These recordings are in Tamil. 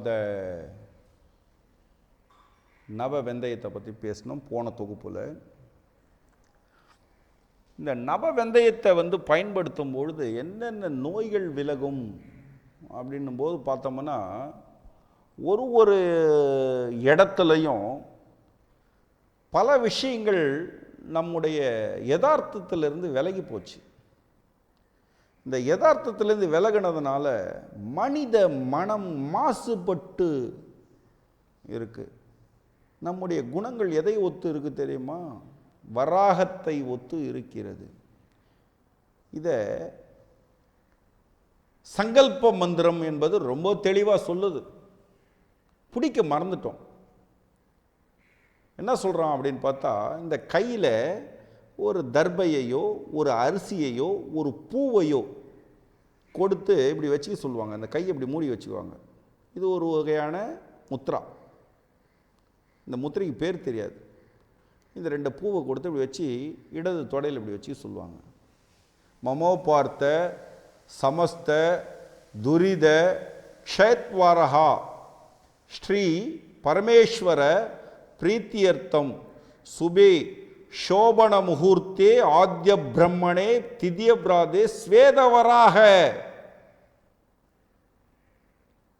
அந்த நவ வெந்தயத்தை பற்றி பேசினோம் போன தொகுப்பில். இந்த நவ வெந்தயத்தை வந்து பயன்படுத்தும் பொழுது என்னென்ன நோய்கள் விலகும் அப்படின்னும் போது பார்த்தோம்னா ஒரு ஒரு இடத்துலையும் பல விஷயங்கள் நம்முடைய யதார்த்தத்திலிருந்து விலகி போச்சு. இந்த யதார்த்தத்திலேருந்து விலகினதுனால மனித மனம் மாசுபட்டு இருக்குது நம்முடைய குணங்கள் எதை ஒத்து இருக்குது தெரியுமா? வராகத்தை ஒத்து இருக்கிறது. இதை சங்கல்ப மந்திரம் என்பது ரொம்ப தெளிவாக சொல்லுது. பிடிக்க மறந்துட்டோம். என்ன சொல்கிறான் அப்படின்னு பார்த்தா இந்த கையில் ஒரு தர்பையையோ ஒரு அரிசியையோ ஒரு பூவையோ கொடுத்து இப்படி வச்சுக்க சொல்லுவாங்க. அந்த கையை இப்படி மூடி வச்சுக்குவாங்க. இது ஒரு வகையான முத்ரா. இந்த முத்திரைக்கு பேர் தெரியாது. இந்த ரெண்டு பூவை கொடுத்து இப்படி வச்சு இடது தொடையில் இப்படி வச்சு சொல்லுவாங்க. மமோ பார்த்த சமஸ்த துரித க்ஷேத்வாரஹா. ஸ்ரீ பரமேஸ்வர பிரீத்தியர்த்தம். சுபே சோபன முகூர்த்தே ஆத்திய பிரம்மணே திதிய பிராதே ஸ்வேதவராக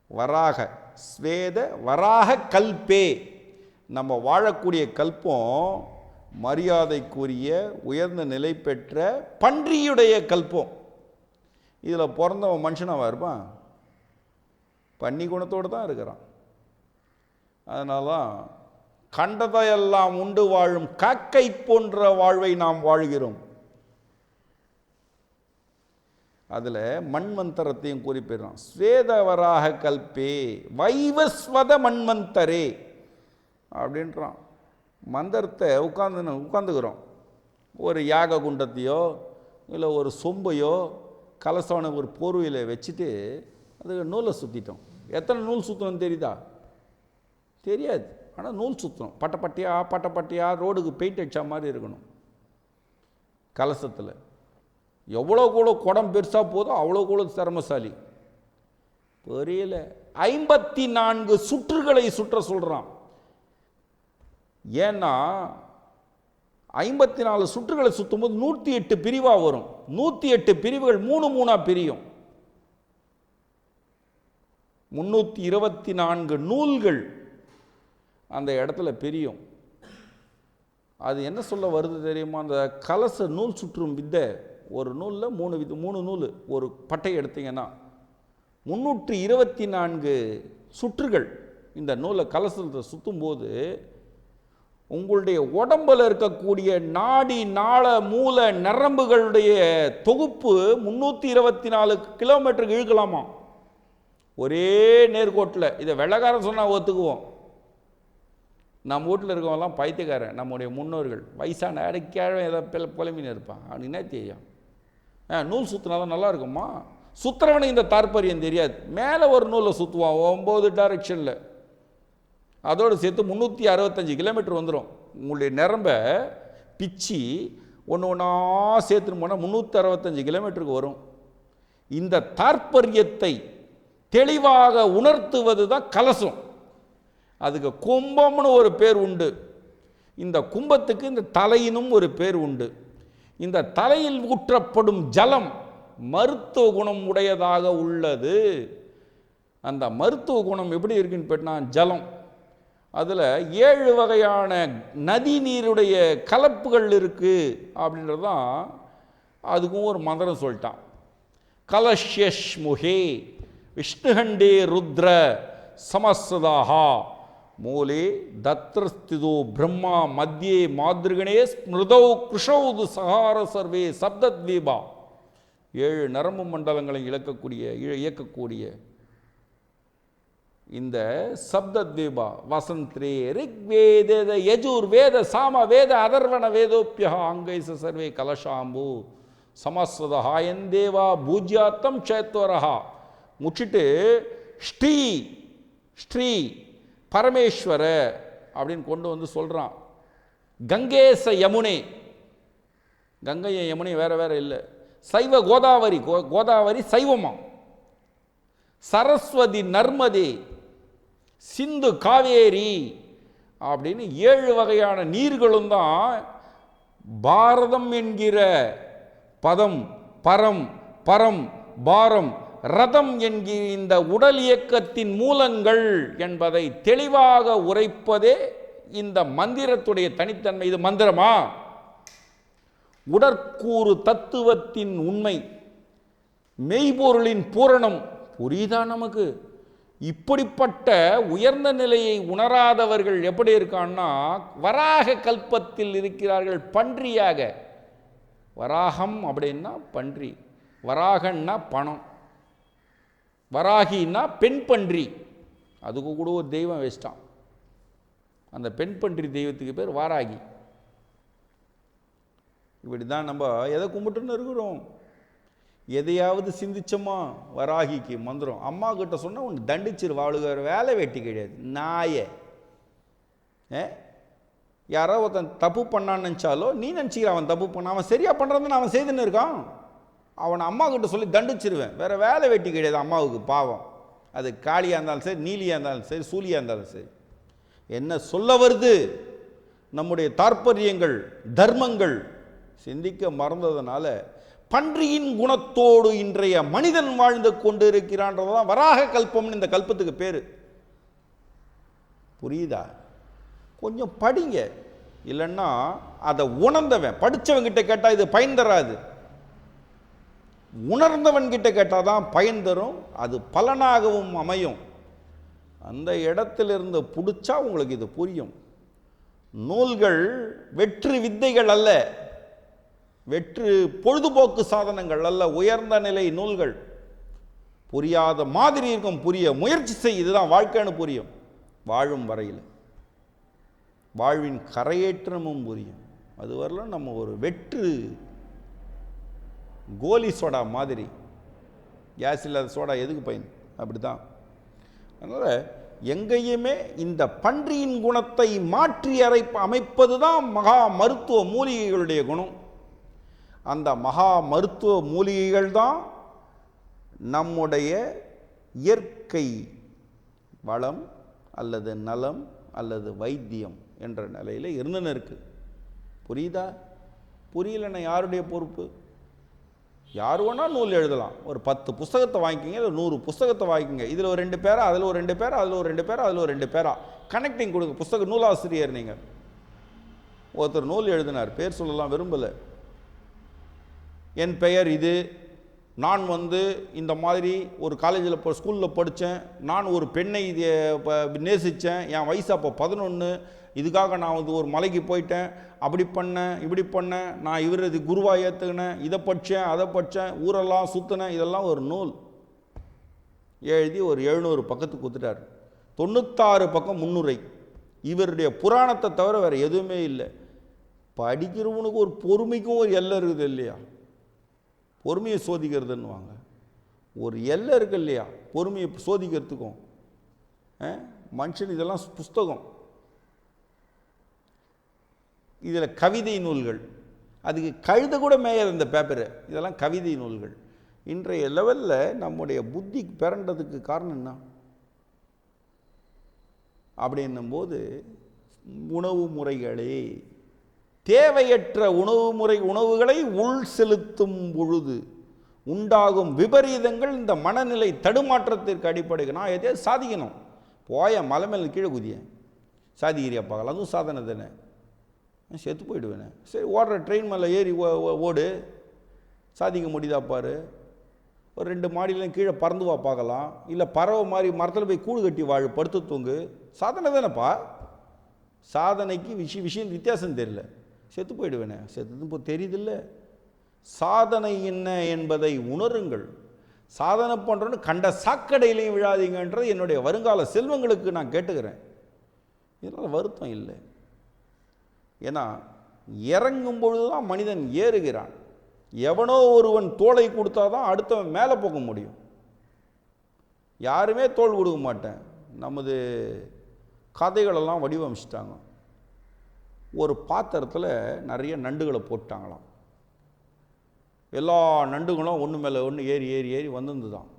வராக. ஸ்வேத வராக கல்பே. நம்ம வாழக்கூடிய கல்பம் மரியாதைக்குரிய உயர்ந்த நிலை பெற்ற பன்றியுடைய கல்பம். இதில் பிறந்தவன் மனுஷனாவா இருப்பான். பன்னி குணத்தோடு தான் இருக்கிறான். அதனால தான் கண்டதையெல்லாம் உண்டு வாழும் காக்கை போன்ற வாழ்வை நாம் வாழ்கிறோம். அதில் மண்மந்தரத்தையும் குறிப்பிடுறான். ஸ்வேதவராக கல்பே வைவஸ்வத மண்மந்தரே அப்படின்றான். மந்திரத்தை உட்காந்து உட்காந்துக்கிறோம் ஒரு யாக குண்டத்தையோ இல்லை ஒரு சொம்பையோ கலசவனை ஒரு போர்வையில் வச்சுட்டு அதுக்கு நூலை சுற்றிட்டோம் எத்தனை நூல் சுற்றணும்னு தெரியுதா? தெரியாது. ஆனால் நூல் சுற்றணும் பட்டப்பட்டியா பட்டப்பட்டியா ரோடுக்கு பெயிண்ட் அடித்த மாதிரி இருக்கணும். கலசத்தில். எவ்வளோ கூட குடம் பெருசாக போதோ அவ்வளோ கூட சிரமசாலி. புரியல. ஐம்பத்தி நான்கு சுற்றுகளை சுற்ற சொல்கிறான் ஏன்னா ஐம்பத்தி நாலு சுற்றுகளை சுற்றும்போது நூற்றி எட்டு பிரிவாக வரும். நூற்றி எட்டு பிரிவுகள் மூணு மூணாக பிரியும். முன்னூற்றி இருபத்தி நான்கு நூல்கள் அந்த இடத்துல பிரியும். அது என்ன சொல்ல வருது தெரியுமா? அந்த கலச நூல் சுற்றும் வித்தை ஒரு நூலில் மூணு வித் மூணு நூல் ஒரு பட்டை எடுத்தீங்கன்னா முந்நூற்றி இருபத்தி நான்கு சுற்றுகள் இந்த நூலை கலசத்தை சுற்றும்போது உங்களுடைய உடம்பில் இருக்கக்கூடிய நாடி நாள மூல நரம்புகளுடைய தொகுப்பு முந்நூற்றி இருபத்தி நாலு கிலோமீட்டருக்கு இழுக்கலாமா? ஒரே நேர்கோட்டில். இதை வெள்ளக்காரன் சொன்னால் ஒத்துக்குவோம் நம்ம வீட்டில் இருக்கவங்களாம் பைத்தியக்காரன் நம்முடைய முன்னோர்கள். வயசான அடைக்காழம் ஏதோ பில இருப்பான். அவனுக்கு என்ன தெரியும்? ஆ நூல் சுற்றினா தான் நல்லா இருக்குமா சுற்றுறவனை இந்த தாற்பயம் தெரியாது. மேலே ஒரு நூலை சுற்றுவான் ஒம்பது டைரக்ஷனில் அதோடு சேர்த்து முந்நூற்றி அறுபத்தஞ்சு கிலோமீட்டர் வந்துடும் உங்களுடைய நிரம்ப பிச்சு ஒன்று ஒன்றா சேர்த்துன்னு போனால் முந்நூற்றி அறுபத்தஞ்சு கிலோமீட்டருக்கு வரும். இந்த தாற்பயத்தை தெளிவாக உணர்த்துவது தான் கலசம். அதுக்கு கும்பம்னு ஒரு பேர் உண்டு. இந்த கும்பத்துக்கு இந்த தலையினும் ஒரு பேர் உண்டு. இந்த தலையில் ஊற்றப்படும் ஜலம் மருத்துவ குணம் உடையதாக உள்ளது. அந்த மருத்துவ குணம் எப்படி இருக்குன்னு போயிட்டுனா ஜலம். அதில் ஏழு வகையான நதி நீருடைய கலப்புகள் இருக்குது அப்படின்றது தான் அதுக்கும் ஒரு மந்திரம் சொல்லிட்டான். கலஷ்யஷ்முகே விஷ்ணுகண்டே ருத்ர சமஸ்ததாகா மூலே தத்ரஸ்திதோ பிரம்மா மத்தியே மாதிருகணே ஸ்மிருதௌ குஷௌது சஹார சர்வே சப்தத்வீபா. ஏழு நரம்பு மண்டலங்களை இழக்கக்கூடிய இழ- இயக்கக்கூடிய இந்த சப்தத்வீபா. வசந்திரே ரிக்வேத யஜூர் வேத சாம வேத அதர்வண வேதோப்பியா அங்கைச சர்வே கலஷாம்பு சமஸ்வதா எந்தேவா பூஜ்யாத்தம் சேத்வரஹா. முச்சிட்டு ஸ்ரீ ஸ்ரீ பரமேஸ்வர அப்படின்னு கொண்டு வந்து சொல்கிறான் கங்கேச யமுனே. கங்கையும் யமுனை வேறு வேறு இல்லை. சைவ கோதாவரி கோ கோதாவரி சைவமா சரஸ்வதி நர்மதி. சிந்து காவேரி அப்படின்னு ஏழு வகையான நீர்களும் தான் பாரதம் என்கிற பதம் பரம் பரம் பாரம் ரதம் என்கிற இந்த உடல் இயக்கத்தின் மூலங்கள் என்பதை தெளிவாக உரைப்பதே இந்த மந்திரத்துடைய தனித்தன்மை. இது மந்திரமா? உடற்கூறு தத்துவத்தின் உண்மை. மெய்பொருளின் பூரணம். புரியுதா நமக்கு? இப்படிப்பட்ட உயர்ந்த நிலையை உணராதவர்கள் எப்படி இருக்கான்னா வராக கல்பத்தில் இருக்கிறார்கள் பன்றியாக. வராகம் அப்படின்னா பன்றி. வராகன்னா பணம். வராகின்னா பெண் பன்றி அதுக்கு கூட ஒரு தெய்வம் வச்சிட்டான் அந்த பெண் பன்றி தெய்வத்துக்கு பேர் வாராகி. இப்படி தான் நம்ம எதை கும்பிட்டுன்னு இருக்கிறோம்? எதையாவது சிந்திச்சோமா? வராகிக்கு மந்திரம். அம்மா கிட்ட சொன்னால் உன்னை தண்டிச்சிரு வாழுகிற வேலை வெட்டி கிடையாது. நாயே. ஏ? யாரோ ஒருத்தன் தப்பு பண்ணான்னு நினச்சாலோ நீ நினச்சிக்கிற அவன் தப்பு பண்ண அவன் சரியாக பண்ணுறதுன்னு அவன் செய்துன்னு இருக்கான். அவனை அம்மா கிட்ட சொல்லி தண்டிச்சிருவேன். வேறு வேலை வெட்டி கிடையாது அம்மாவுக்கு பாவம். அது காளியாக இருந்தாலும் சரி நீலியாக இருந்தாலும் சரி சூலியாக இருந்தாலும் சரி. என்ன சொல்ல வருது? நம்முடைய தாற்பயங்கள் தர்மங்கள். சிந்திக்க மறந்ததுனால பன்றியின் குணத்தோடு இன்றைய மனிதன் வாழ்ந்து கொண்டு இருக்கிறான்றதுதான் வராக கல்பம்னு இந்த கல்பத்துக்கு பேர். புரியுதா? கொஞ்சம் படிங்க. இல்லைன்னா அதை உணர்ந்தவன் படித்தவங்கிட்ட கேட்டால் இது பயன் தராது. உணர்ந்தவன் கிட்ட கேட்டால் தான் பயன் தரும் அது பலனாகவும் அமையும். அந்த இடத்திலிருந்து பிடிச்சா உங்களுக்கு இது புரியும். நூல்கள் வெற்று வித்தைகள் அல்ல வெற்று பொழுதுபோக்கு சாதனங்கள் அல்ல உயர்ந்த நிலை நூல்கள். புரியாத மாதிரி இருக்கும் புரிய முயற்சி செய் இதுதான் வாழ்க்கைன்னு புரியும். வாழும் வரையில். வாழ்வின் கரையேற்றமும் புரியும். அது வரலாம் நம்ம ஒரு வெற்று கோலி சோடா மாதிரி. கேஸ் இல்லாத சோடா எதுக்கு பயன்? அப்படி தான் அதனால் எங்கேயுமே இந்த பன்றியின் குணத்தை மாற்றி அரை அமைப்பது தான் மகா மருத்துவ மூலிகைகளுடைய குணம். அந்த மகா மருத்துவ மூலிகைகள் தான் நம்முடைய இயற்கை வளம் அல்லது நலம் அல்லது வைத்தியம் என்ற நிலையில் இருந்துன்னு இருக்குது புரியுதா? புரியலன்னா யாருடைய பொறுப்பு? யார் வேணால் நூல் எழுதலாம். ஒரு பத்து புஸ்தகத்தை வாங்கிக்கிங்க இல்லை நூறு புஸ்தகத்தை வாங்கிக்கிங்க. இதில் ஒரு ரெண்டு பேரா அதில் ஒரு ரெண்டு பேரா அதில் ஒரு ரெண்டு பேரா அதில் ஒரு ரெண்டு பேரா. கனெக்டிங் கொடுங்க. புஸ்தக நூலாசிரியர் நீங்கள் ஒருத்தர் நூல் எழுதினார். பேர் சொல்லலாம் விரும்பலை. என் பெயர் இது. நான் வந்து இந்த மாதிரி ஒரு காலேஜில் இப்போ ஸ்கூலில் படித்தேன். நான் ஒரு பெண்ணை இது இப்போ நேசித்தேன். என் வயசு அப்போ பதினொன்று இதுக்காக நான் வந்து ஒரு மலைக்கு போயிட்டேன். அப்படி பண்ணேன் இப்படி பண்ணேன். நான் இவர் இது குருவாக ஏற்றுக்கினேன் இதை படித்தேன் அதை படித்தேன் ஊரெல்லாம் சுற்றினேன் இதெல்லாம் ஒரு நூல். எழுதி ஒரு எழுநூறு பக்கத்துக்கு கொடுத்துட்டார். தொண்ணூத்தாறு பக்கம் முன்னுரை. இவருடைய புராணத்தை தவிர வேறு எதுவுமே இல்லை. படிக்கிறவனுக்கு ஒரு பொறுமைக்கும் ஒரு எல்லை இருக்குது இல்லையா? பொறுமையை சோதிக்கிறதுன்னுவாங்க. ஒரு எல்லை இருக்கு இல்லையா? பொறுமையை சோதிக்கிறதுக்கும். ஆ? மனுஷன் இதெல்லாம் புஸ்தகம். இதில் கவிதை நூல்கள். அதுக்கு கழுத கூட மேயர் இந்த பேப்பரு. இதெல்லாம் கவிதை நூல்கள். இன்றைய லெவலில் நம்முடைய புத்தி பிறண்டதுக்கு காரணம் என்ன? அப்படின்னும்போது உணவு முறைகளே. தேவையற்ற உணவு முறை உணவுகளை உள் செலுத்தும் பொழுது உண்டாகும் விபரீதங்கள் இந்த மனநிலை தடுமாற்றத்திற்கு அடிப்படைக்கு நான் எதையோ சாதிக்கணும். போய மலை மேல் கீழே குதியேன். சாதிக்கிறியா பார்க்கலாம் அதுவும் சாதனை தானே. நான் செத்து போயிடுவேனே. சரி ஓடுற ட்ரெயின் மேலே ஏறி ஓடு. சாதிக்க முடியுதா பாரு. ஒரு ரெண்டு மாடியிலையும் கீழே பறந்து வா பார்க்கலாம். இல்லை பறவை மாதிரி மரத்தில் போய் கூடு கட்டி வாழ் படுத்து தூங்கு. சாதனை தானேப்பா. சாதனைக்கு விஷயம் விஷயம் வித்தியாசம் தெரியல. செத்து போயிடுவேனே. செத்து இப்போ தெரியுதில்ல. சாதனை என்ன என்பதை உணருங்கள். சாதனை பண்ணுறோன்னு கண்ட சாக்கடையிலையும் விழாதீங்கன்றது என்னுடைய வருங்கால செல்வங்களுக்கு நான் கேட்டுக்கிறேன். இதனால் வருத்தம் இல்லை. ஏன்னா இறங்கும் பொழுது தான் மனிதன் ஏறுகிறான். எவனோ ஒருவன் தோலை கொடுத்தா தான் அடுத்தவன் மேலே போக முடியும். யாருமே தோள் கொடுக்க மாட்டேன். நமது கதைகளெல்லாம் வடிவமைச்சிட்டாங்க. ஒரு பாத்திரத்தில் நிறைய நண்டுகளை போட்டாங்களாம். எல்லா நண்டுகளும் ஒன்று மேலே ஒன்று ஏறி ஏறி ஏறி வந்திருந்துதான்.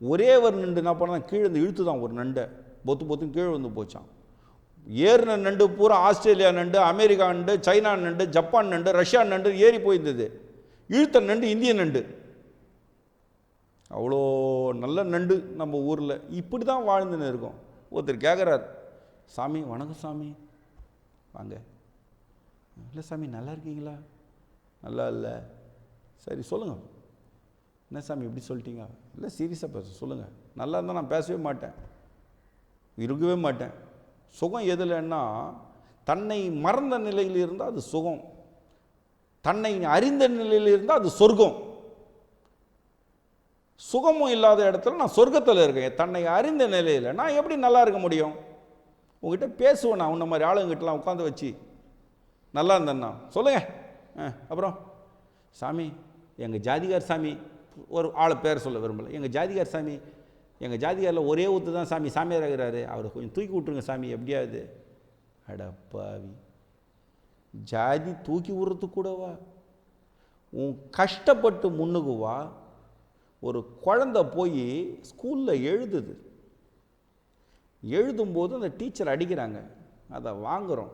ஒரே ஒரு நண்டு என்ன பண்ணால் கீழே இருந்து இழுத்து தான் ஒரு நண்டை. பொத்து பொத்துன்னு கீழே வந்து போச்சான் ஏறின நண்டு பூரா ஆஸ்திரேலியா நண்டு அமெரிக்கா நண்டு சைனா நண்டு ஜப்பான் நண்டு ரஷ்யா நண்டு ஏறி போயிருந்தது. இழுத்த நண்டு இந்திய நண்டு. அவ்வளோ நல்ல நண்டு நம்ம ஊரில். இப்படி தான் வாழ்ந்துன்னு இருக்கோம். ஒருத்தர் கேட்குறார் சாமி வணக்கம் சாமி. வாங்க. இல்லை சாமி நல்லா இருக்கீங்களா? நல்லா இல்லை. சரி சொல்லுங்கள் என்ன சாமி இப்படி சொல்லிட்டீங்க? இல்லை சீரியஸாக பேச சொல்லுங்கள் நல்லா இருந்தால் நான் பேசவே மாட்டேன். இருக்கவே மாட்டேன். சுகம் எதுலன்னா தன்னை மறந்த நிலையில் இருந்தால் அது சுகம். தன்னை அறிந்த நிலையில் இருந்தால் அது சொர்க்கம். சுகமும் இல்லாத இடத்துல நான் சொர்க்கத்தில் இருக்கேன். தன்னை அறிந்த நிலையில் நான் எப்படி நல்லா இருக்க முடியும்? உங்ககிட்ட பேசுவேன் நான் உன்ன மாதிரி ஆளுங்கிட்டலாம் உட்காந்து வச்சு. நல்லா இருந்தேன்னா சொல்லுங்க. ஆ அப்புறம்? சாமி எங்கள் ஜாதிகார் சாமி ஒரு ஆளை பேர் சொல்ல விரும்பலை. எங்கள் ஜாதிகார் சாமி எங்கள் ஜாதிகாரில் ஒரே ஊத்து தான் சாமி சாமியார் ஆகிறாரு. அவரை கொஞ்சம் தூக்கி விட்ருங்க சாமி எப்படியாவது? அடப்பாவி ஜாதி தூக்கி விடுறதுக்கு கூடவா? உன் கஷ்டப்பட்டு முன்னுக்குவா ஒரு குழந்த போய் ஸ்கூலில் எழுதுது. எழுதும்போது அந்த டீச்சர் அடிக்கிறாங்க. அதை வாங்குகிறோம்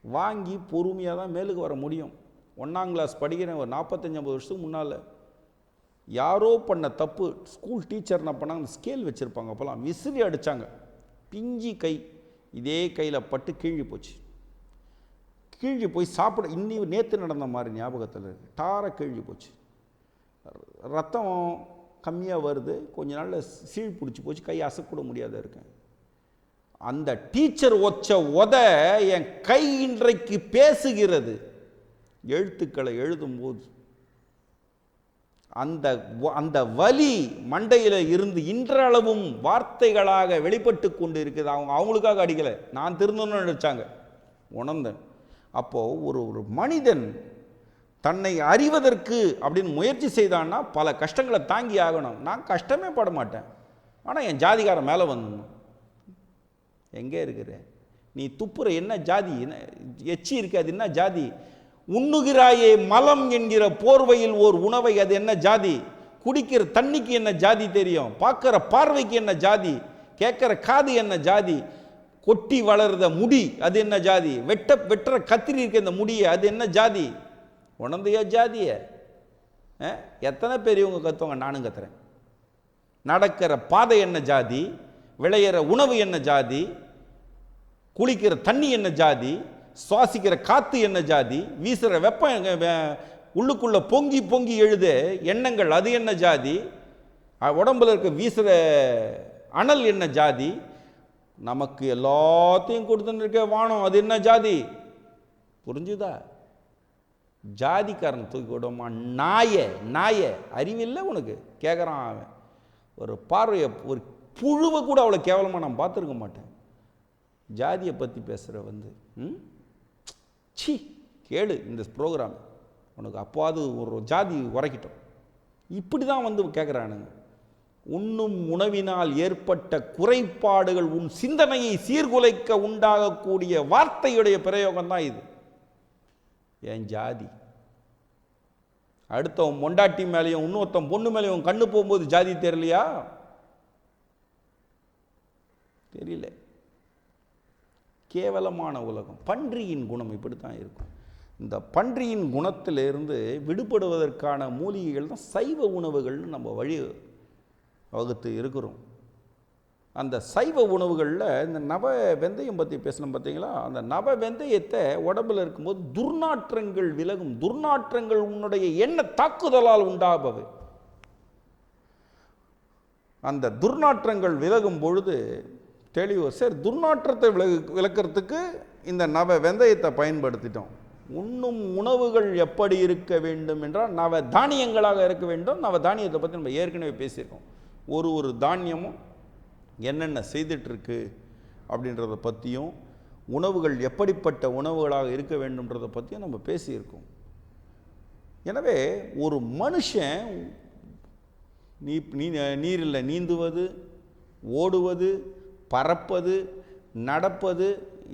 வாங்கி பொறுமையாக தான் மேலுக்கு வர முடியும். ஒன்றாம் கிளாஸ் படிக்கிறேன் ஒரு நாற்பத்தஞ்சு ஐம்பது வருஷத்துக்கு முன்னால். யாரோ பண்ண தப்பு ஸ்கூல் டீச்சர் என்ன பண்ணாங்க ஸ்கேல் வச்சுருப்பாங்க அப்போலாம். விசிறி அடித்தாங்க பிஞ்சி கை இதே கையில் பட்டு கீழி போச்சு. கீழி போய் சாப்பிட இன்னி நேற்று நடந்த மாதிரி ஞாபகத்தில் இருக்கு. டார கீழி போச்சு. ரத்தம் கம்மியாக வருது. கொஞ்ச நாளில் சீழ் பிடிச்சி போச்சு. கை அசக்கூட முடியாத இருக்கேன். அந்த டீச்சர் ஒச்ச உத என் கை இன்றைக்கு பேசுகிறது. எழுத்துக்களை எழுதும்போது அந்த அந்த வலி மண்டையில் இருந்து இன்றளவும் வார்த்தைகளாக வெளிப்பட்டு கொண்டு இருக்குது அவங்க அவங்களுக்காக அடிக்கலை. நான் திருந்தணும்னு நினச்சாங்க. உணர்ந்தேன். அப்போது ஒரு ஒரு மனிதன் தன்னை அறிவதற்கு அப்படின்னு முயற்சி செய்தான்னா பல கஷ்டங்களை தாங்கி ஆகணும். நான் கஷ்டமே பட மாட்டேன். ஆனால் என் ஜாதிகாரன் மேலே வந்துடணும் எங்கே இருக்கிற? நீ துப்புற என்ன ஜாதி? என்ன எச்சி இருக்கு? அது என்ன ஜாதி? உண்ணுகிறாயே மலம் என்கிற போர்வையில் ஓர் உணவை அது என்ன ஜாதி? குடிக்கிற தண்ணிக்கு என்ன ஜாதி தெரியும்? பார்க்குற பார்வைக்கு என்ன ஜாதி? கேட்குற காது என்ன ஜாதி? கொட்டி வளர்த முடி அது என்ன ஜாதி? வெட்ட வெட்டுற கத்திரி இருக்க இந்த முடியை அது என்ன ஜாதி? உணர்ந்தையா ஜாதிய? அஹ்? எத்தனை பெரியவங்க கத்துவாங்க? நானும் கத்துறேன். நடக்கிற பாதை என்ன ஜாதி? விளையிற உணவு என்ன ஜாதி? குளிக்கிற தண்ணி என்ன ஜாதி? சுவாசிக்கிற காற்று என்ன ஜாதி? வீசுகிற வெப்பம் உள்ளுக்குள்ளே பொங்கி பொங்கி எழுத எண்ணங்கள் அது என்ன ஜாதி? உடம்புல இருக்க வீசுகிற அனல் என்ன ஜாதி? நமக்கு எல்லாத்தையும் கொடுத்துன்னு இருக்க வானம் அது என்ன ஜாதி? புரிஞ்சுதா? ஜாதிக்காரன் தூக்கி விடுமா நாய நாய. அறிவில்லை உனக்கு? கேட்குறான் அவன். ஒரு பார்வையை ஒரு புழுவை கூட அவ்வளோ கேவலமாக நான் பார்த்துருக்க மாட்டேன். ஜாதியை பற்றி பேசுகிற வந்து ம்? சி கேளு இந்த ப்ரோக்ராம் உனக்கு அப்பாவது ஒரு ஜாதி உரைக்கிட்டோம். இப்படி தான் வந்து கேட்குறானுங்க உண்ணும் உணவினால் ஏற்பட்ட குறைபாடுகள் உன் சிந்தனையை சீர்குலைக்க உண்டாகக்கூடிய வார்த்தையுடைய பிரயோகம் தான் இது. என் ஜாதி? அடுத்தவன் மொண்டாட்டி மேலேயும் இன்னொருத்தன் பொண்ணு மேலேயும் கண்ணு போகும்போது ஜாதி தெரியலையா? தெரியல. கேவலமான உலகம். பன்றியின் குணம் இப்படி தான் இருக்கும். இந்த பன்றியின் குணத்திலிருந்து விடுபடுவதற்கான மூலிகைகள் தான் சைவ உணவுகள்னு நம்ம வழி வகுத்து இருக்கிறோம். அந்த சைவ உணவுகளில் இந்த நவ வெந்தயம் பற்றி பேசணும் பார்த்தீங்களா அந்த நவ வெந்தயத்தை உடம்பில் இருக்கும்போது துர்நாற்றங்கள் விலகும். துர்நாற்றங்கள் உன்னுடைய எண்ண தாக்குதலால் உண்டாபவை. அந்த துர்நாற்றங்கள் விலகும் பொழுது தெளிவு சரி துர்நாற்றத்தை விலகு விளக்கிறதுக்கு இந்த நவ வெந்தயத்தை பயன்படுத்திட்டோம். உண்ணும் உணவுகள் எப்படி இருக்க வேண்டும் என்றால் நவ தானியங்களாக இருக்க வேண்டும். நவ தானியத்தை பற்றி நம்ம ஏற்கனவே பேசியிருக்கோம். ஒரு ஒரு தானியமும் என்னென்ன செய்துட்ருக்கு அப்படின்றத பற்றியும் உணவுகள் எப்படிப்பட்ட உணவுகளாக இருக்க வேண்டும்ன்றதை பற்றியும் நம்ம பேசியிருக்கோம். எனவே ஒரு மனுஷன் நீ நீ நீரில் நீந்துவது ஓடுவது பறப்பது நடப்பது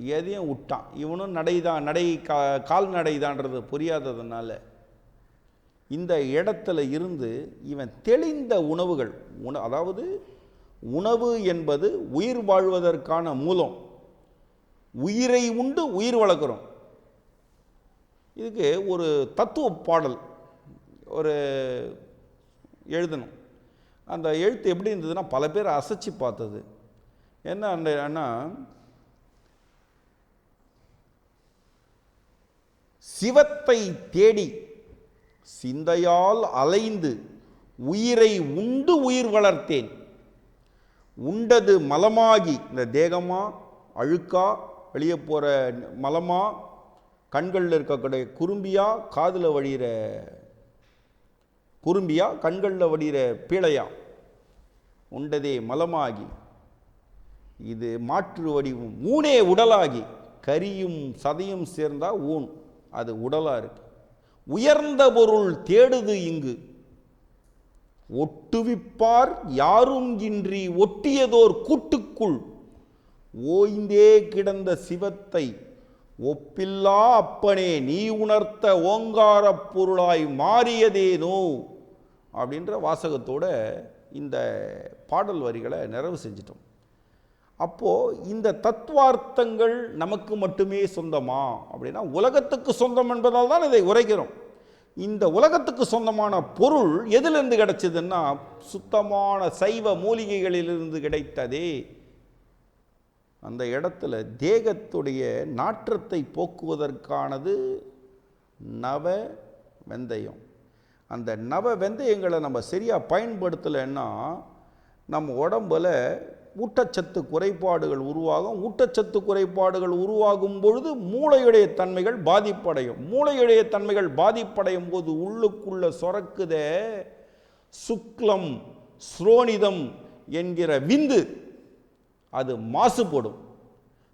எதையும் விட்டான். இவனும் நடைதான் நடை கா கால்நடைதான்றது புரியாததுனால இந்த இடத்துல இருந்து இவன் தெளிந்த உணவுகள் உண அதாவது உணவு என்பது உயிர் வாழ்வதற்கான மூலம். உயிரை உண்டு உயிர் வளர்க்குறோம். இதுக்கு ஒரு தத்துவ பாடல் ஒரு எழுதணும். அந்த எழுத்து எப்படி இருந்ததுன்னா பல பேர் அசைச்சு பார்த்தது. என்ன அந்த அண்ணா? சிவத்தை தேடி சிந்தையால் அலைந்து உயிரை உண்டு உயிர் வளர்த்தேன். உண்டது மலமாகி இந்த தேகமா அழுக்கா வெளியே போகிற மலமா கண்களில் இருக்கக்கூடிய குறும்பியா காதில் வழிகிற குறும்பியா கண்களில் வடிகிற பீழையா உண்டதே மலமாகி. இது மாற்று வடிவம். ஊனே உடலாகி கரியும் சதையும் சேர்ந்தா ஊன். அது உடலாக இருக்கு. உயர்ந்த பொருள் தேடுது இங்கு. ஒட்டுவிப்பார் யாரும் இன்றி ஒட்டியதோர் கூட்டுக்குள். ஓய்ந்தே கிடந்த சிவத்தை ஒப்பில்லா அப்பனே நீ உணர்த்த ஓங்காரப் பொருளாய் மாறியதேனோ? அப்படின்ற வாசகத்தோட இந்த பாடல் வரிகளை நிறைவு செஞ்சிட்டோம். அப்போது இந்த தத்துவார்த்தங்கள் நமக்கு மட்டுமே சொந்தமா? அப்படின்னா உலகத்துக்கு சொந்தம் என்பதால் தான் இதை உரைக்கிறோம். இந்த உலகத்துக்கு சொந்தமான பொருள் எதிலிருந்து கிடைச்சதுன்னா சுத்தமான சைவ மூலிகைகளிலிருந்து கிடைத்ததே. அந்த இடத்துல தேகத்துடைய நாற்றத்தை போக்குவதற்கானது நவ வெந்தயம். அந்த நவ வெந்தயங்களை நம்ம சரியாக பயன்படுத்தலைன்னா நம்ம உடம்பில் ஊட்டச்சத்து குறைபாடுகள் உருவாகும். ஊட்டச்சத்து குறைபாடுகள் உருவாகும் பொழுது மூளையுடைய தன்மைகள் பாதிப்படையும். மூளையுடைய தன்மைகள் பாதிப்படையும் போது உள்ளுக்குள்ள சுரக்குதே சுக்லம் ஸ்ரோனிதம் என்கிற விந்து அது மாசுபடும்.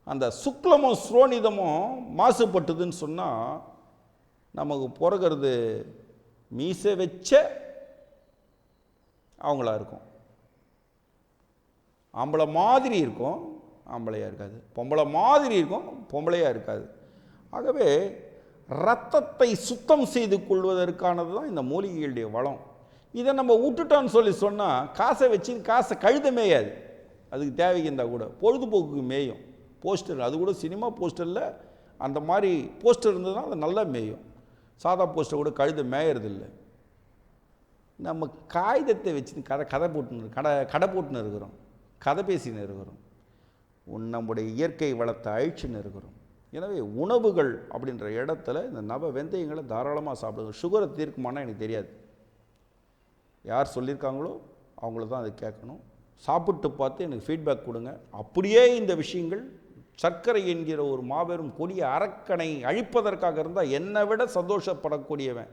அந்த சுக்லமும் ஸ்ரோனிதமும் மாசுபட்டுதுன்னு சொன்னால் நமக்கு பிறகுறது மீசை வச்ச அவங்களா இருக்கும். ஆம்பளை மாதிரி இருக்கும் ஆம்பளையாக இருக்காது. பொம்பளை மாதிரி இருக்கும் பொம்பளையாக இருக்காது. ஆகவே ரத்தத்தை சுத்தம் செய்து கொள்வதற்கானது தான் இந்த மூலிகைகளுடைய வளம். இதை நம்ம விட்டுட்டோன்னு சொல்லி சொன்னால் காசை வச்சு காசை கழுத மேயாது. அதுக்கு தேவைக்கு இருந்தால் கூட பொழுதுபோக்குக்கு மேயும். போஸ்டர் அது கூட சினிமா போஸ்டரில் அந்த மாதிரி போஸ்டர் இருந்ததுன்னா அது நல்லா மேயும். சாதா போஸ்டர் கூட கழுத மேயறதில்லை. நம்ம காகிதத்தை வச்சு கதை கதை போட்டுன்னு கடை கடை போட்டுன்னு இருக்கிறோம். கதை பேசின்னு இருக்கிறோம் நம்முடைய இயற்கை வளத்தை அழிச்சுன்னு இருக்கிறோம் எனவே உணவுகள் அப்படின்ற இடத்துல இந்த நவ வெந்தயங்களை தாராளமாக சாப்பிடுங்க. சுகரை தீர்க்குமானா எனக்கு தெரியாது. யார் சொல்லியிருக்காங்களோ அவங்கள தான் அதை கேட்கணும். சாப்பிட்டு பார்த்து எனக்கு ஃபீட்பேக் கொடுங்க. அப்படியே இந்த விஷயங்கள் சர்க்கரை என்கிற ஒரு மாபெரும் கொடிய அரக்கனை அழிப்பதற்காக இருந்தால் என்னை விட சந்தோஷப்படக்கூடியவன்.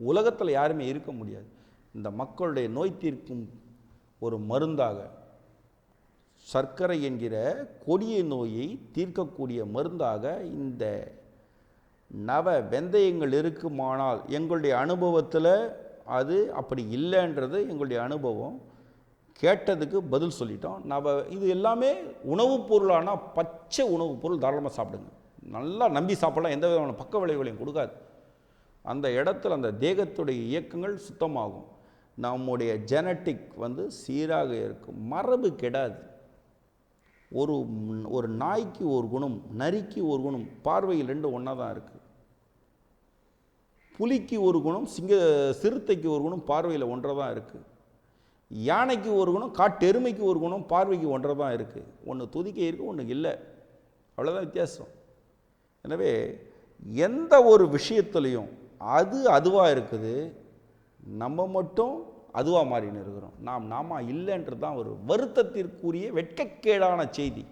உலகத்தில் யாருமே இருக்க முடியாது. இந்த மக்களுடைய நோய் தீர்க்கும் ஒரு மருந்தாக சர்க்கரை என்கிற கொடிய நோயை தீர்க்கக்கூடிய மருந்தாக இந்த நவ வெந்தயங்கள் இருக்குமானால் எங்களுடைய அனுபவத்தில் அது அப்படி இல்லைன்றது எங்களுடைய அனுபவம். கேட்டதுக்கு பதில் சொல்லிட்டோம். நவ இது எல்லாமே உணவுப் பொருளான பச்சை உணவுப் பொருள் தாராளமாக சாப்பிடுங்க. நல்லா நம்பி சாப்பிடலாம். எந்த விதமான பக்க விளைவுகளையும் கொடுக்காது. அந்த இடத்துல அந்த தேகத்துடைய இயக்கங்கள் சுத்தமாகும். நம்முடைய ஜெனட்டிக் வந்து சீராக இருக்கும். மரபு கெடாது. ஒரு ஒரு நாய்க்கு ஒரு குணம் நரிக்கு ஒரு குணம் பார்வையில் ரெண்டு ஒன்றா தான் இருக்குது புலிக்கு ஒரு குணம் சிங்க சிறுத்தைக்கு ஒரு குணம் பார்வையில் ஒன்றாக தான் இருக்குது யானைக்கு ஒரு குணம் காட்டெருமைக்கு ஒரு குணம் பார்வைக்கு ஒன்றாக தான் இருக்குது ஒன்று துதிக்க இருக்குது ஒன்று இல்லை. அவ்வளோதான் வித்தியாசம். எனவே எந்த ஒரு விஷயத்துலையும் அது அதுவாக இருக்குது. நம்ம மட்டும் அதுவாக மாறின்னு இருக்கிறோம் நாம் நாம இல்லைன்றது தான் ஒரு வருத்தத்திற்குரிய வெட்கக்கேடான செய்தி.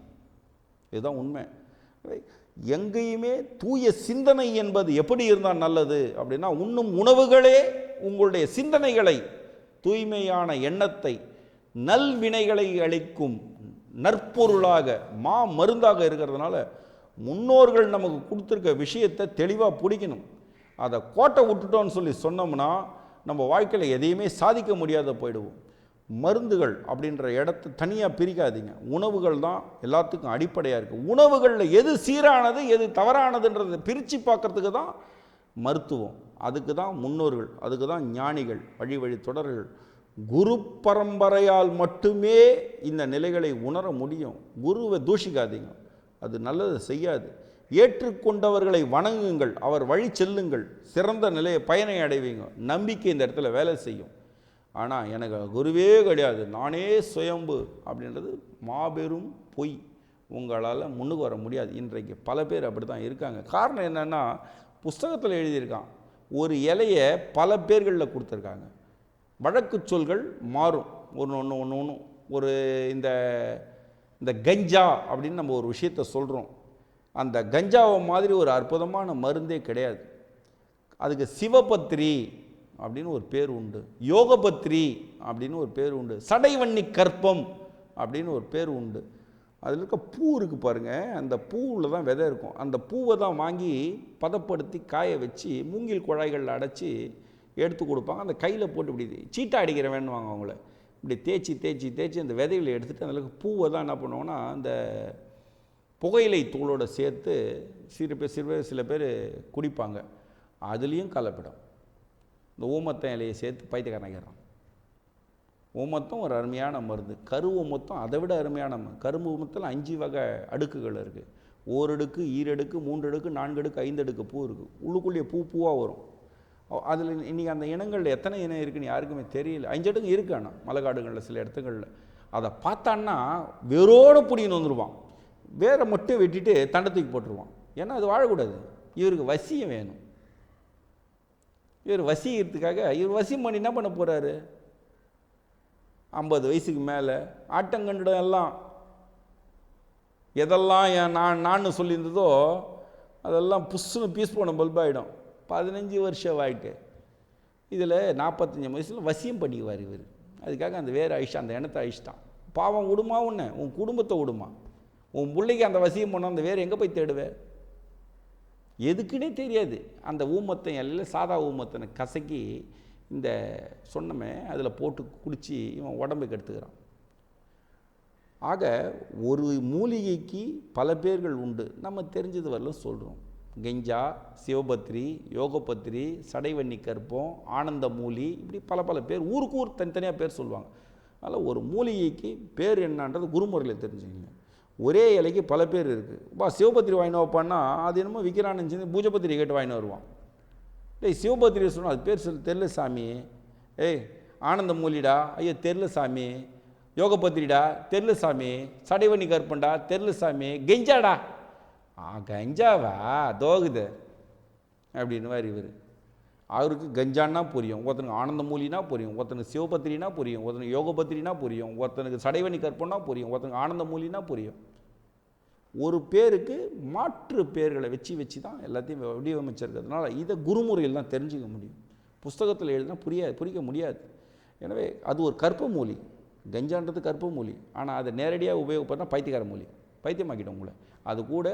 இதுதான் உண்மை. எங்கேயுமே தூய சிந்தனை என்பது எப்படி இருந்தால் நல்லது அப்படின்னா உண்ணும் உணவுகளே உங்களுடைய சிந்தனைகளை தூய்மையான எண்ணத்தை நல்வினைகளை அளிக்கும் நற்பொருளாக மா மருந்தாக இருக்கிறதுனால முன்னோர்கள் நமக்கு கொடுத்துருக்க விஷயத்தை தெளிவாக பிடிக்கணும். அதை கோட்டை விட்டுட்டோன்னு சொல்லி சொன்னோம்னா நம்ம வாழ்க்கையில் எதையுமே சாதிக்க முடியாத போயிடுவோம். மருந்துகள் அப்படின்ற இடத்த தனியாக பிரிக்காதீங்க. உணவுகள் தான் எல்லாத்துக்கும் அடிப்படையாக இருக்குது உணவுகளில் எது சீரானது எது தவறானதுன்றதை பிரித்து பார்க்கறதுக்கு தான் மருத்துவம். அதுக்கு தான் முன்னோர்கள் அதுக்கு தான் ஞானிகள் வழி வழி தொடர்கள். குரு பரம்பரையால் மட்டுமே இந்த நிலைகளை உணர முடியும். குருவை தூஷிக்காதீங்க. அது நல்லதை செய்யாது. ஏற்றுக்கொண்டவர்களை வணங்குங்கள் அவர் வழி செல்லுங்கள் சிறந்த நிலையை பயனை அடைவீங்க. நம்பிக்கை இந்த இடத்துல வேலை செய்யும். ஆனால் எனக்கு குருவே கிடையாது. நானே சுயம்பு அப்படின்றது மாபெரும் பொய். உங்களால் முன்னுக்கு வர முடியாது. இன்றைக்கு பல பேர் அப்படி தான் இருக்காங்க. காரணம் என்னென்னா புஸ்தகத்தில் எழுதியிருக்கான். ஒரு இலையை பல பேர்களில் கொடுத்துருக்காங்க. வழக்கு சொல்கள் மாறும். ஒன்று ஒன்று ஒன்று ஒன்று ஒரு இந்த இந்த கஞ்சா அப்படின்னு நம்ம ஒரு விஷயத்த சொல்கிறோம் அந்த கஞ்சாவை மாதிரி ஒரு அற்புதமான மருந்தே கிடையாது. அதுக்கு சிவபத்ரி அப்படின்னு ஒரு பேர் உண்டு. யோகபத்ரி அப்படின்னு ஒரு பேர் உண்டு. சடைவன்னி கற்பம் அப்படின்னு ஒரு பேர் உண்டு. அதில் இருக்க பூ இருக்குது பாருங்கள் அந்த பூவில் தான் விதை இருக்கும். அந்த பூவை தான் வாங்கி பதப்படுத்தி காய வச்சு மூங்கில் குழாய்களில் அடைச்சி எடுத்து கொடுப்பாங்க. அந்த கையில் போட்டு இப்படி சீட்டா அடிக்கிற வாங்க அவங்கள. இப்படி தேய்ச்சி தேய்ச்சி தேய்ச்சி அந்த விதைகளை எடுத்துகிட்டு அதில் பூவை தான் என்ன பண்ணுவாங்கன்னா அந்த புகையிலை தூளோட சேர்த்து சிறு பேர் சிறு பேர் சில பேர் குடிப்பாங்க. அதுலேயும் கலப்பிடும். இந்த ஊமத்தம் இலையை சேர்த்து பைத்தியக்காரனாகிறான் ஊமத்தம் ஒரு அருமையான மருந்து. கரு ஊமத்தம் அதை விட அருமையான கரும்பு ஊமத்தில் அஞ்சு வகை அடுக்குகள் இருக்குது ஓரடுக்கு ஈரடுக்கு மூன்றடுக்கு நான்கடுக்கு ஐந்தடுக்கு பூ இருக்குது உள்ளுக்குள்ளேயே பூ பூவாக வரும். அதில் இன்றைக்கி அந்த இனங்களில் எத்தனை இனம் இருக்குன்னு யாருக்குமே தெரியல. அஞ்சு அடுக்கு இருக்கு ஆனால் மலைக்காடுகளில் சில இடத்துங்களில் அதை பார்த்தான்னா வெறோடு பிடின்னு வந்துடுவான் வேரை மட்டும் வெட்டிட்டு தண்டத்துக்கு போட்டுருவான். ஏன்னா அது வாழக்கூடாது. இவருக்கு வசியம் வேணும். இவர் வசிக்கிறதுக்காக இவர் வசியம் பண்ணி என்ன பண்ண போகிறாரு ஐம்பது வயசுக்கு மேலே ஆட்டங்கண்டிடம் எல்லாம். எதெல்லாம் என் நான் நான் சொல்லியிருந்ததோ அதெல்லாம் புஷ்ஷுன்னு பீஸ் போன பல்பாயிடும். பதினஞ்சு வருஷம் ஆகிட்டு இதில் நாற்பத்தஞ்சு வயசில் வசியம் பண்ணிக்குவார் இவர். அதுக்காக அந்த வேறு அழிச்சிட்டான் அந்த இனத்தை அழிச்சிட்டான் பாவம் விடுமா உன்னை? உன் குடும்பத்தை விடுமா உன் பிள்ளைக்கு அந்த வசியம் பண்ண அந்த வேறு எங்கே போய் தேடுவேன் எதுக்குன்னே தெரியாது. அந்த ஊமத்தை எல்லாம் சாதா ஊமத்தனை கசக்கி இந்த சொன்னமே அதில் போட்டு குடித்து இவன் உடம்புக்கு எடுத்துக்கிறான். ஆக ஒரு மூலிகைக்கு பல பேர்கள் உண்டு. நம்ம தெரிஞ்சது வரலும் சொல்கிறோம் கெஞ்சா சிவபத்ரி யோகபத்ரி சடைவன்னி கற்பம் ஆனந்த மூலி இப்படி பல பல பேர் ஊருக்கு ஊர் தனித்தனியாக பேர் சொல்லுவாங்க. அதனால் ஒரு மூலிகைக்கு பேர் என்னன்றது குருமுறையில் தெரிஞ்சுக்கங்க. ஒரே இலைக்கு பல பேர் இருக்குது பா சிவபத்திரி வாங்கினு வைப்பான்னா அது என்னமோ விற்கிறான்னு சொல்லி பூஜபத்திரி கேட்டு வாங்கினு வருவான். டேய் சிவபத்திரி சொன்னால் அது பேர் சொல்லு தெரில சாமி. ஏய் ஆனந்த மூலிடா? ஐயோ தெரில சாமி. யோகபத்திரிடா? தெரில சாமி. சடைவண்ணி கற்பண்டா தெரில சாமி. கெஞ்சாடா? ஆ கஞ்சாவா? தோகுது அப்படின்னுவார் இவர். அவருக்கு கஞ்சான்னா புரியும். ஒருத்தனுக்கு ஆனந்த மூலினா புரியும். ஒருத்தனுக்கு சிவபத்திரினா புரியும். ஒருத்தனுக்கு யோகபத்திரினா புரியும். ஒருத்தனுக்கு சடைவணி கற்பனா புரியும். ஒருத்தனுக்கு ஆனந்த மூலினா புரியும். ஒரு பேருக்கு மாற்று பேர்களை வச்சு வச்சு தான் எல்லாத்தையும் வடிவமைச்சிருக்கிறதுனால இதை குருமுறையில் தான் தெரிஞ்சுக்க முடியும். புஸ்தகத்தில் எழுதினா புரியாது புரிக்க முடியாது. எனவே அது ஒரு கற்ப மூலி. கஞ்சான்றது கற்ப மூலி. ஆனால் அதை நேரடியாக உபயோகப்படுத்தா பைத்தியக்கார மூலி. பைத்தியமாக்கிட்டோம் உங்களை. அது கூட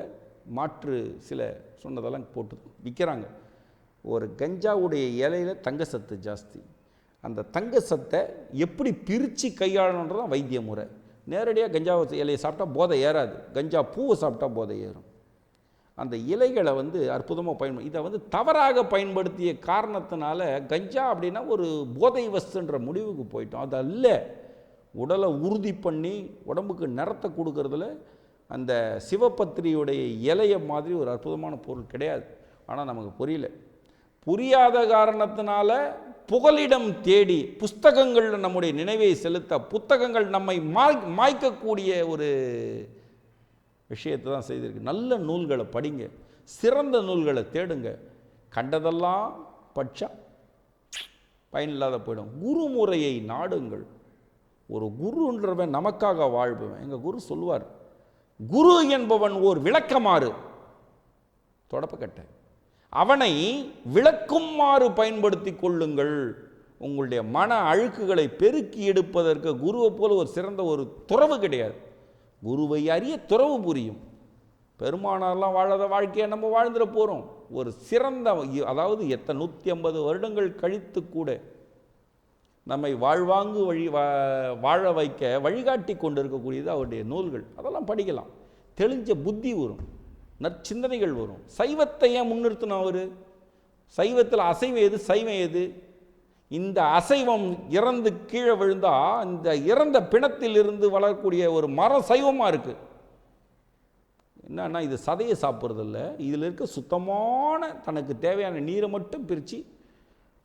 மாற்று சில சொன்னதெல்லாம் போட்டு விற்கிறாங்க ஒரு கஞ்சாவுடைய இலையில தங்க சத்து ஜாஸ்தி. அந்த தங்க சத்தை எப்படி பிரித்து கையாளணுன்றதான் வைத்திய முறை நேரடியாக கஞ்சா இலையை சாப்பிட்டா போதை ஏறாது. கஞ்சா பூவை சாப்பிட்டா போதை ஏறும். அந்த இலைகளை வந்து அற்புதமாக பயன்படு இதை வந்து தவறாக பயன்படுத்திய காரணத்தினால கஞ்சா அப்படின்னா ஒரு போதை வஸ்துன்ற முடிவுக்கு போயிட்டோம். அது அல்ல. உடலை உறுதி பண்ணி உடம்புக்கு நிறத்தை கொடுக்கறதுல அந்த சிவபத்திரியுடைய இலையை மாதிரி ஒரு அற்புதமான பொருள் கிடையாது. ஆனால் நமக்கு புரியல. புரியாத காரணத்தினால புகலிடம் தேடி புஸ்தகங்களில் நம்முடைய நினைவை செலுத்த புத்தகங்கள் நம்மை மாய் மாய்க்கக்கூடிய ஒரு விஷயத்தை தான் செய்திருக்கு. நல்ல நூல்களை படிங்க. சிறந்த நூல்களை தேடுங்க. கண்டதெல்லாம் படித்தா பயனில்லாத போயிடும். குருமுறையை நாடுங்கள். ஒரு குருன்றவன் நமக்காக வாழ்பவன். எங்கள் குரு சொல்லுவார் குரு என்பவன் ஓர் விளக்கமாறு. தொடப்பக்கட்டை. அவனை விளக்குமாறு பயன்படுத்தி கொள்ளுங்கள். உங்களுடைய மன அழுக்குகளை பெருக்கி எடுப்பதற்கு குருவை போல ஒரு சிறந்த ஒரு துறவு கிடையாது. குருவை அறிய துறவு புரியும். பெருமானார்லாம் வாழாத வாழ்க்கையை நம்ம வாழ்ந்துட போகிறோம் ஒரு சிறந்த அதாவது எத்தனை நூற்றி ஐம்பது வருடங்கள் கழித்து கூட நம்மை வாழ்வாங்கு வழி வா- வாழ வைக்க வழிகாட்டி கொண்டு இருக்கக்கூடியது அவருடைய நூல்கள். அதெல்லாம் படிக்கலாம். தெளிஞ்ச புத்தி வரும். நற்சிந்தனைகள் வரும். சைவத்தை ஏன் முன்னிறுத்தின அவர்? சைவத்தில் அசைவம் எது? சைவம் எது? இந்த அசைவம் இறந்து கீழே விழுந்தா இந்த இறந்த பிணத்திலிருந்து வளரக்கூடிய ஒரு மரம் சைவமாக இருக்குது என்னன்னா இது சதையை சாப்பிட்றதில்ல. இதில் இருக்க சுத்தமான தனக்கு தேவையான நீரை மட்டும் பிரித்து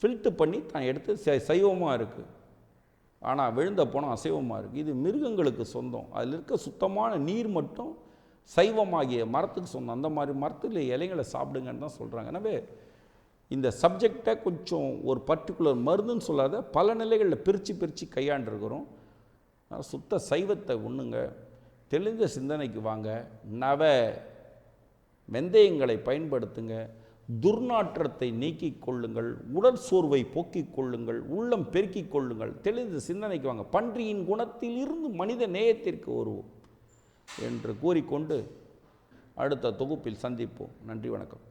ஃபில்ட்ரு பண்ணி தான் எடுத்து சை- சைவமாக இருக்குது ஆனால் விழுந்த போனால் அசைவமாக இருக்குது இது மிருகங்களுக்கு சொந்தம். அதில் இருக்க சுத்தமான நீர் மட்டும் சைவமாகிய மரத்துக்கு சொன்ன அந்த மாதிரி மரத்தில் இலைங்களை சாப்பிடுங்கன்னு தான் சொல்கிறாங்க எனவே இந்த சப்ஜெக்டை கொஞ்சம் ஒரு பர்டிகுலர் மருந்துன்னு சொல்லாத பல நிலைகளில் பிரித்து பிரித்து கையாண்டுருக்கிறோம். சுத்த சைவத்தை உண்ணுங்க. தெளிந்த சிந்தனைக்கு வாங்க. நவ வெந்தயங்களை பயன்படுத்துங்க. துர்நாற்றத்தை நீக்கிக் கொள்ளுங்கள். உடல் சோர்வை போக்கிக் கொள்ளுங்கள். உள்ளம் பெருக்கிக் கொள்ளுங்கள். தெளிந்த சிந்தனைக்கு வாங்க. பன்றியின் குணத்தில் இருந்து மனித நேயத்திற்கு வருவோம். என்று கூறிக்கொண்டு அடுத்த தொகுப்பில் சந்திப்போம். நன்றி வணக்கம்.